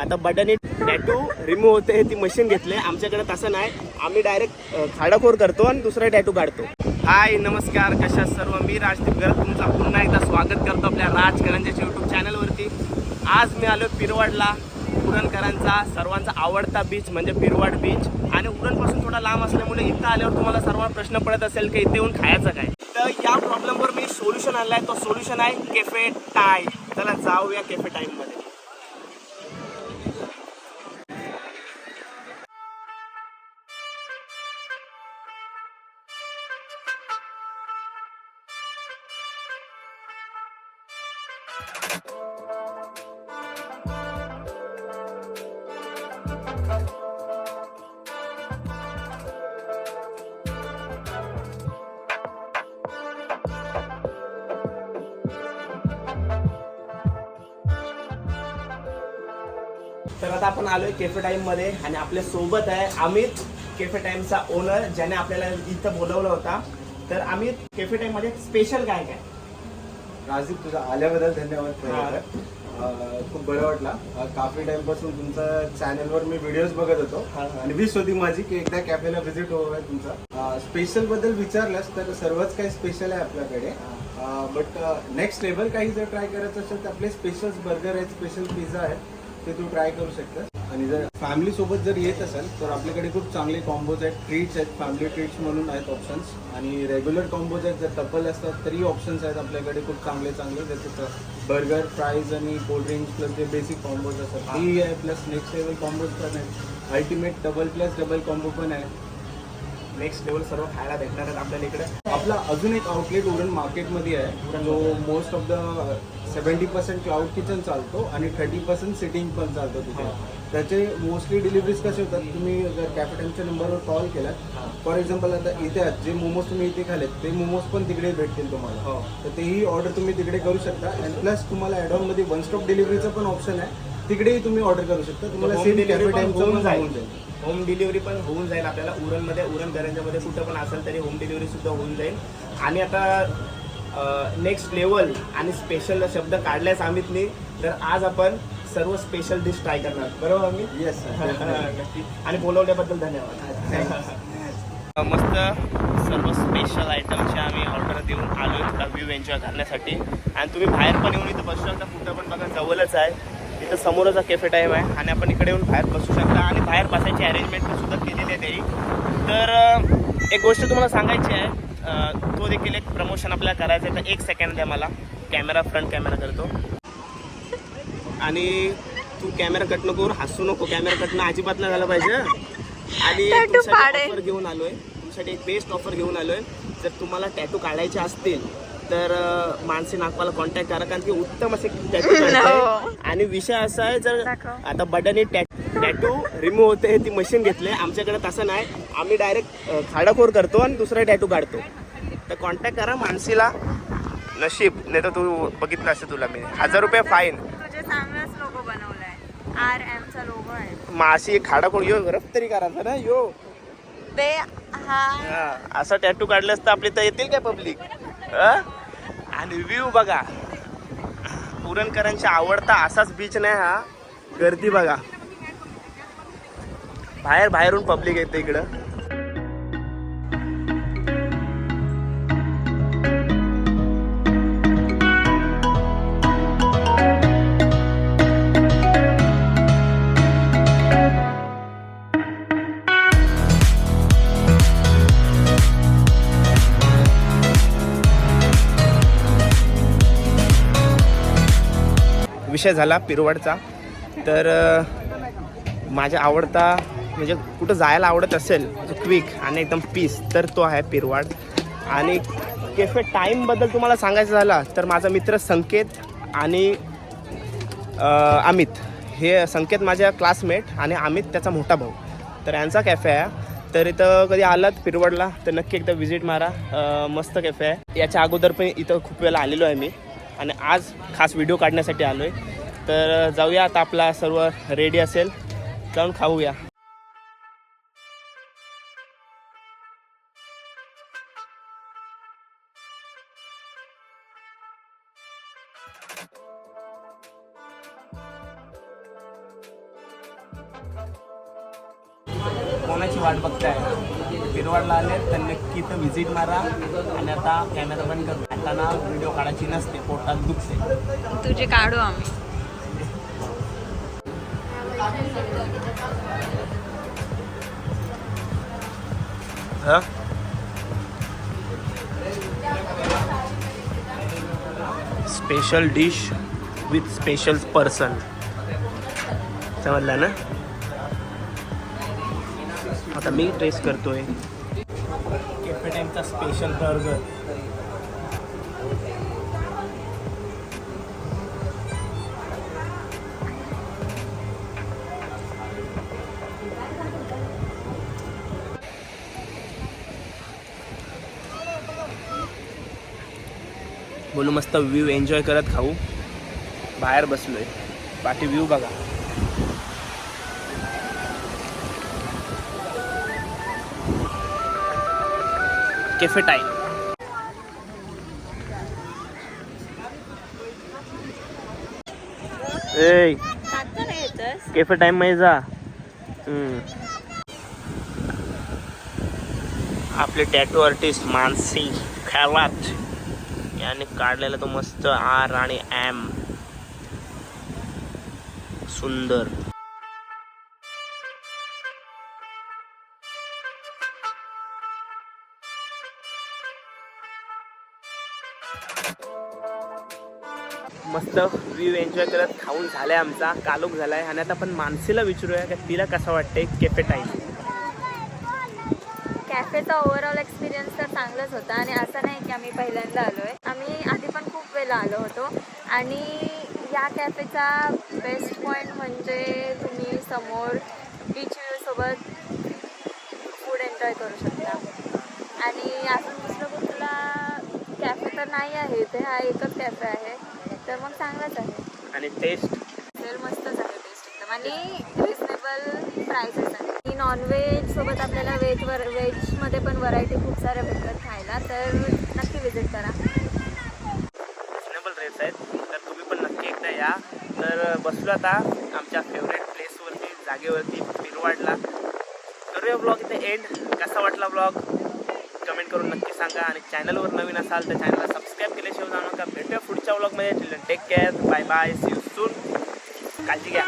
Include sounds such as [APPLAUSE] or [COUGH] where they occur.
आता button tattoo remove होते ती मशीन घेतले आमच्याकडे तसं नाही. आम्ही डायरेक्ट खाडाखोर करतो आणि दुसरा टॅटू काढतो. हाय नमस्कार. कशा सर्व? मी राजदीप गरज. तुमचं पुन्हा एकदा स्वागत करतो आपल्या राजकरांच्या यूट्यूब चॅनलवरती आज मी आलो पिरवाडला. उरणकरांचा सर्वांचा आवडता बीच म्हणजे पिरवाड बीच आणि उरणपासून थोडा लांब असल्यामुळे इथं आल्यावर तुम्हाला सर्वांना प्रश्न पडत असेल की इथे येऊन खायचं काय? तर या प्रॉब्लेमवर मी सोल्युशन आणलाय. तो सोल्युशन आहे केफे टाय चला जाऊया केफे टाईममध्ये तर आता आपण आलोय केफे टाइममध्ये आणि आपल्यासोबत आहे अमित केफे टाइमचा ओनर ज्याने आपल्याला इथं बोलवलं होता. तर अमित केफे टाइममध्ये स्पेशल काय काय? राजीव तुझा आल्याबद्दल धन्यवाद. अं, खूप बरं वाटला. काफी टाइमपासून तुमचा चॅनलवर मी व्हिडिओज बघत होतो. हा. आणि विश होती माझी की एकदा कॅफेला व्हिजिट होऊ तुमचा. स्पेशलबद्दल विचारलंस तर सर्वच काही स्पेशल आहे आपल्याकडे. बट नेक्स्ट लेवल काही जर ट्राय करायचं असेल तर आपले स्पेशल बर्गर आहेत स्पेशल पिझ्झा आहेत. ते तू ट्राय करू शकतोस आणि जर फॅमिली सोबत जर येत असेल तर आपल्याकडे खूप चांगले कॉम्बोज आहेत. ट्रीट्स आहेत फॅमिली ट्रीट्स म्हणून आहेत ऑप्शन्स आणि रेग्युलर कॉम्बोज आहेत जर कपल असतात तरी ऑप्शन्स आहेत आपल्याकडे खूप चांगले चांगले. जसे बर्गर फ्राईज आणि कोल्ड ड्रिंक्स प्लस जे बेसिक कॉम्बोज असतात तेही आहे. प्लस नेक्स्ट लेवल कॉम्बोज पण आहेत. Ultimate double plus double combo पण आहे. नेक्स्ट लेवल सर्व खायला भेटणार आहेत आपल्याला इकडे. आपला अजून एक आउटलेट उरण मार्केटमध्ये आहे. जो most of the seventy percent cloud kitchen चालतो आणि थर्टी पर्सेंट सिटिंग पण चालतो तिथे. त्याचे मोस्टली डिलिव्हरीज कसे होतात? तुम्ही जर कॅपिटलच्या नंबरवर कॉल केलात फॉर एक्झाम्पल आता इथे आहेत जे मोमोज तुम्ही इथे खालेत ते मोमोज पण तिकडे भेटतील तुम्हाला. हो. तर तेही ऑर्डर तुम्ही तिकडे करू शकता. आणि प्लस तुम्हाला ॲडॉनमध्ये वन स्टॉप डिलिव्हरीचं पण ऑप्शन आहे. तिकडेही तुम्ही ऑर्डर करू शकता. तुम्हाला सेम कॅफे पण टाइमचं होऊन जाईल. होम डिलिव्हरी पण होऊन जाईल आपल्याला. उरणमध्ये उरणमध्ये कुठं पण असेल तरी होम डिलिव्हरी सुद्धा होऊन जाईल. आणि आता नेक्स्ट लेवल आणि स्पेशल शब्द काढल्यास अमितनी तर आज आपण सर्व स्पेशल डिश ट्राय करणार बरोबर अमित? येस [LAUGHS] नक्की. आणि बोलवल्याबद्दल धन्यवाद. [LAUGHS] मस्त सर्व स्पेशल आयटमचे आम्ही ऑर्डर देऊन आलो व्ह्यू एन्जॉय करण्यासाठी. आणि तुम्ही बाहेर पण येऊन इथं बसू शकता. कुठं पण बघा जवळच आहे. इथं समोरच केफे टाईम आहे. आणि आपण इकडे येऊन बाहेर बसू शकता. आणि बाहेर बसायची अरेंजमेंट पण सुद्धा केलेली आहे त्याही तर एक गोष्ट तुम्हाला सांगायची आहे. तो देखील एक प्रमोशन आपल्याला करायचं आहे. तर एक सेकंड द्या मला. कॅमेरा फ्रंट कॅमेरा करतो. आणि तू कॅमेरा कट नको हसू नको. कॅमेरा कटणं अजिबात नाही झालं पाहिजे हं. आणि. ऑफर घेऊन आलोय. तुमच्यासाठी एक बेस्ट ऑफर घेऊन आलोय. जर तुम्हाला टॅटू काढायचे असतील तर अं, मानसी नागपाला कॉन्टॅक्ट करा कारण की उत्तम असे टॅटू No. [LAUGHS] आणि विषय असा आहे जर. आता बटनी टॅटू रिमूव्ह होते ती मशीन घेतले आमच्याकडे तसं नाही. आम्ही डायरेक्ट खाडाखोर करतो आणि दुसरा टॅटू काढतो. तर कॉन्टॅक्ट करा मानसीला. नशीब. नाही तर तू बघितलं असतं तुला मी. हजार रुपये फाईन तुझ्या चांगलाच लोगो बनवलाय. आर एम चा लोगो आहे. माशी खाडाखोर यो रफ तरी करायचं ना यो. बे हा. हा, असा टॅटू काढलं असतं आपले तर येतील काय पब्लिक आणि व्ह्यू बघा. पुरणकरांचा आवडता असाच बीच नाही हा. गर्दी बघा. बाहेर बाहेरून पब्लिक येते इकडं. विषय झाला पिरवडचा. तर माझ्या आवडता म्हणजे कुठं जायला आवडत असेल क्विक आणि एकदम पीस तर तो आहे पिरवाड. आणि केफे टाईमबद्दल तुम्हाला सांगायचं झालं तर माझा मित्र संकेत आणि अमित. हे संकेत माझ्या क्लासमेट आणि अमित त्याचा मोठा भाऊ. तर यांचा कॅफे आहे. तर इथं कधी आलात पिरवडला तर नक्की एकदा व्हिजिट मारा. मस्त कॅफे आहे. याच्या अगोदर पण इथं खूप वेळेला आलेलो आहे मी. आणि आज खास व्हिडिओ काढण्यासाठी आलो आहे तर जाऊया आता आपला सर्व रेडी असेल. जाऊन खाऊया. कोणाची वाट बघताय? बिरवाडला आले तर नक्की तर व्हिजिट मारा. आणि आता कॅमेरा बंद करताना व्हिडिओ काढायची नसते पोटात दुखते. तुझे काढू आम्ही. हा special dish with special person समजला ना? आता मी टेस्ट करतोय. कॅफे टाईमचा स्पेशल बर्गर बोलू मस्त व्ह्यू एन्जॉय करत खाऊ. बाहेर बसलोय. बाकी व्ह्यू बघा. केफे टाईम ए. येतस केफे टाइममध्ये जा. आपले टॅटू आर्टिस्ट मानसी खैरात. याने काढलेला तो मस्त आर आणि एम. सुंदर. मस्त व्ह्यू एन्जॉय करत खाऊन झालाय आमचा कालोख झालाय. आणि आता आपण मानसीला विचारूया की तिला कसं वाटतंय केफे टाईम कॅफेचा ओव्हरऑल एक्सपिरियन्स तर चांगलाच होता आणि असं नाही की आम्ही पहिल्यांदा आलो आहे आम्ही आधी पण खूप वेळेला आलो होतो. आणि या कॅफेचा बेस्ट पॉईंट म्हणजे तुम्ही समोर बीच सोबत फूड एन्जॉय करू शकता. आणि अजून दुसरं कुठला कॅफे तर नाही आहे इथे. हा एकच कॅफे आहे. तर मग चांगलाच आहे. आणि टेस्ट मस्तच आहे टेस्ट एकदम. आणि रिजनेबल प्राइसेस नॉनव्हेजसोबत आणि सोबत आपल्याला व्हेजवर व्हेजमध्ये पण व्हरायटी खूप साऱ्या भेटतात खायला तर नक्की विजिट करा. रिजनेबल रेट्स आहेत. तर तुम्ही पण नक्की एकदा या. तर बसलो आता आमच्या फेवरेट प्लेसवरती जागेवरती पिरवाडला करूया ब्लॉग इथे एंड कसा वाटला ब्लॉग कमेंट करून नक्की सांगा. आणि चॅनलवर नवीन असाल तर चॅनलला सबस्क्राईब केल्याशिवाय जाणू नका भेटूया पुढच्या ब्लॉगमध्ये take care bye bye see you soon काळजी घ्या.